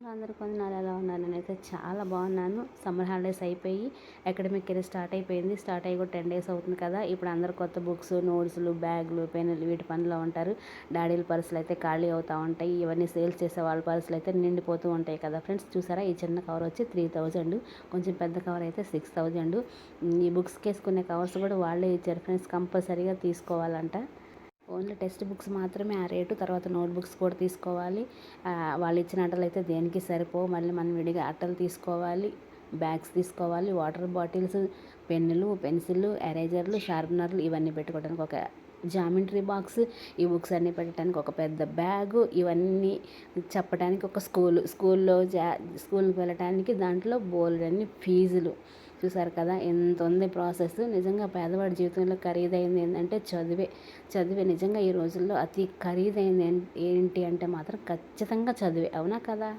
అందరు కొందనాలు ఎలా ఉన్నారు. నేనైతే చాలా బాగున్నాను. సమ్మర్ హాలిడేస్ అయిపోయి అకాడమిక్ ఇయర్ స్టార్ట్ అయిపోయింది. స్టార్ట్ అయ్యి కూడా టెన్ డేస్ అవుతుంది కదా. ఇప్పుడు అందరు కొత్త బుక్స్ నోట్స్లు బ్యాగులు పెన్నులు వీటి పనిలో ఉంటారు. డాడీల పర్సులు అయితే ఖాళీ అవుతూ ఉంటాయి. ఇవన్నీ సేల్స్ చేసే వాళ్ళ పర్సులు అయితే నిండిపోతూ ఉంటాయి కదా ఫ్రెండ్స్. చూసారా? ఈ చిన్న కవర్ వచ్చి త్రీ థౌజండ్. కొంచెం పెద్ద కవర్ అయితే సిక్స్ థౌజండ్. ఈ బుక్స్ వేసుకునే కవర్స్ కూడా వాళ్ళే ఇచ్చారు ఫ్రెండ్స్. కంపల్సరీగా తీసుకోవాలంట. ఓన్లీ టెక్స్ట్ బుక్స్ మాత్రమే ఆ రేటు తర్వాత నోట్ బుక్స్ కూడా తీసుకోవాలి. వాళ్ళు ఇచ్చిన అట్టలు అయితే దేనికి సరిపోవు. మళ్ళీ మనం విడిగా అట్టలు తీసుకోవాలి బ్యాగ్స్ తీసుకోవాలి వాటర్ బాటిల్స్ పెన్నులు పెన్సిళ్ళు ఎరేజర్లు షార్ప్నర్లు ఇవన్నీ పెట్టుకోవడానికి ఒక జామెంట్రీ బాక్స్ ఈ బుక్స్ అన్నీ పెట్టడానికి ఒక పెద్ద బ్యాగు ఇవన్నీ చెప్పడానికి ఒక స్కూల్. స్కూల్లో జా స్కూల్కి వెళ్ళటానికి దాంట్లో బోల్డన్ని ఫీజులు. చూసారు కదా ఎంత ఉంది ప్రాసెస్. నిజంగా పేదవాడి జీవితంలో ఖరీదైంది ఏంటంటే చదివే. చదివే నిజంగా ఈ రోజుల్లో అతి ఖరీదైంది ఏంటి అంటే మాత్రం ఖచ్చితంగా చదివే. అవునా కదా?